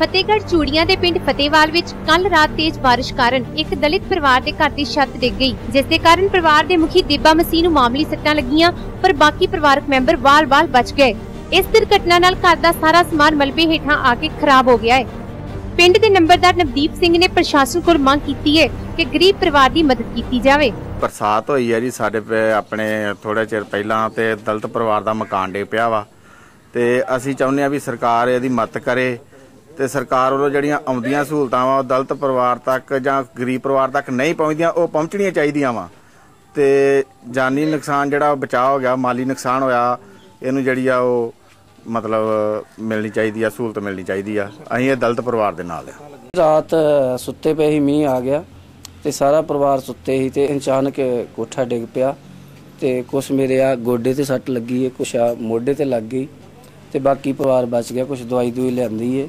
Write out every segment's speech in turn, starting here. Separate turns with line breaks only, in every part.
ਫਤਿਹਗੜ੍ਹ ਚੂੜੀਆਂ ਦੇ ਪਿੰਡ ਫਤਿਹਵਾਲ ਵਿੱਚ ਕੱਲ ਰਾਤ ਤੇਜ਼ ਬਾਰਿਸ਼ ਕਾਰਨ ਇੱਕ ਦਲਿਤ ਪਰਿਵਾਰ ਦੇ ਘਰ ਦੀ ਛੱਤ ਡਿੱਗ ਗਈ, ਜਿਸ ਦੇ ਕਾਰਨ ਪਰਿਵਾਰ ਦੇ ਮੁਖੀ ਦੇਬਾ ਮਸੀਹ ਨੂੰ ਮਾਮੂਲੀ ਸੱਟਾਂ ਲੱਗੀਆਂ, ਪਰ ਬਾਕੀ ਪਰਿਵਾਰਕ ਮੈਂਬਰ ਵਾਲ-ਵਾਲ ਬਚ ਗਏ। ਇਸ ਦੁਰਘਟਨਾ ਨਾਲ ਘਰ ਦਾ ਸਾਰਾ ਸਮਾਨ ਮਲਬੇ ਹੇਠਾਂ ਆ ਕੇ ਖਰਾਬ ਹੋ ਗਿਆ ਹੈ। ਪਿੰਡ ਦੇ ਨੰਬਰਦਾਰ ਨਵਦੀਪ ਸਿੰਘ ਨੇ ਪ੍ਰਸ਼ਾਸਨ ਕੋਲ ਮੰਗ ਕੀਤੀ ਹੈ ਕਿ ਗਰੀਬ ਪਰਿਵਾਰ ਦੀ ਮਦਦ ਕੀਤੀ ਜਾਵੇ।
ਬਰਸਾਤ ਹੋਈ ਹੈ ਜੀ, ਸਾਡੇ ਆਪਣੇ ਥੋੜਾ ਚਿਰ ਪਹਿਲਾਂ ਤੇ ਦਲਤ ਪਰਿਵਾਰ ਦਾ ਮਕਾਨ ਡੇ ਪਿਆ ਵਾ। ਤੇ ਅਸੀਂ ਚਾਹੁੰਦੇ ਆ ਵੀ ਸਰਕਾਰ ਇਹਦੀ ਮਦਦ ਕਰੇ। ਤੇ ਸਰਕਾਰ ਵੱਲੋਂ ਜਿਹੜੀਆਂ ਆਉਂਦੀਆਂ ਸਹੂਲਤਾਂ ਵਾ, ਉਹ ਦਲਿਤ ਪਰਿਵਾਰ ਤੱਕ ਜਾਂ ਗਰੀਬ ਪਰਿਵਾਰ ਤੱਕ ਨਹੀਂ ਪਹੁੰਚਦੀਆਂ, ਉਹ ਪਹੁੰਚਣੀਆਂ ਚਾਹੀਦੀਆਂ ਵਾ। ਤੇ ਜਾਨੀ ਨੁਕਸਾਨ ਜਿਹੜਾ ਉਹ ਬਚਾਅ ਹੋ ਗਿਆ, ਮਾਲੀ ਨੁਕਸਾਨ ਹੋਇਆ, ਇਹਨੂੰ ਜਿਹੜੀ ਆ ਉਹ ਮਤਲਬ ਮਿਲਣੀ ਚਾਹੀਦੀ ਆ, ਸਹੂਲਤ ਮਿਲਣੀ ਚਾਹੀਦੀ ਆ। ਅਸੀਂ ਇਹ ਦਲਿਤ ਪਰਿਵਾਰ ਦੇ ਨਾਲ ਆ।
ਰਾਤ ਸੁੱਤੇ ਪਏ ਹੀ ਮੀਂਹ ਆ ਗਿਆ ਤੇ ਸਾਰਾ ਪਰਿਵਾਰ ਸੁੱਤੇ ਸੀ ਤੇ ਅਚਾਨਕ ਕੋਠਾ ਡਿੱਗ ਪਿਆ ਤੇ ਕੁਛ ਮੇਰੇ ਆ ਗੋਡੇ ਤੇ ਸੱਟ ਲੱਗੀ ਏ, ਕੁਛ ਆ ਮੋਢੇ ਤੇ ਲੱਗ ਗਈ ਤੇ ਬਾਕੀ ਪਰਿਵਾਰ ਬਚ ਗਿਆ, ਕੁਛ ਦਵਾਈ ਦੂਈ ਲਿਆਂਦੀ ਏ।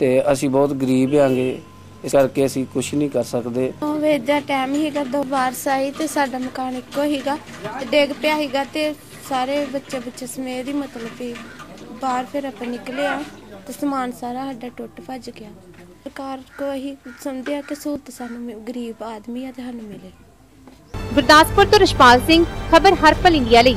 ਤੇ ਅਸੀਂ ਬਹੁਤ ਗਰੀਬ ਆਂਗੇ ਇਸ ਕਰਕੇ ਅਸੀਂ ਕੁਝ ਨਹੀਂ ਕਰ ਸਕਦੇ।
ਉਹ ਵੇਚ ਦਾ ਟਾਈਮ ਹੀਗਾ ਦੋ ਬਾਰਿਸ਼ ਆਈ ਤੇ ਸਾਡਾ ਮਕਾਨ ਇੱਕੋ ਹੀਗਾ। ਤੇ ਡਿੱਗ ਪਿਆ ਹੀਗਾ ਤੇ ਸਾਰੇ ਬੱਚੇ ਬੱਚੇ ਸਮੇਤ ਹੀ ਮਤਲਬ ਵੀ ਬਾਹਰ ਫਿਰ ਆਪਾਂ ਨਿਕਲੇ ਆ ਤੇ ਸਮਾਨ ਸਾਰਾ ਸਾਡਾ ਟੁੱਟ ਭੱਜ ਗਿਆ। ਸਰਕਾਰ ਕੋ ਇਹੀ ਸਮਝਿਆ ਕਿ ਸਹੂਲਤ ਸਾਨੂੰ ਮਿ- ਗਰੀਬ ਆਦਮੀ ਆ ਤੇ ਸਾਨੂੰ ਮਿਲੇ।
ਗੁਰਦਾਸਪੁਰ ਤੋਂ ਰਸ਼ਪਾਲ ਸਿੰਘ ਖਬਰ ਹਰਪਲ ਇੰਡੀਆ ਲਈ।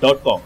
dot com.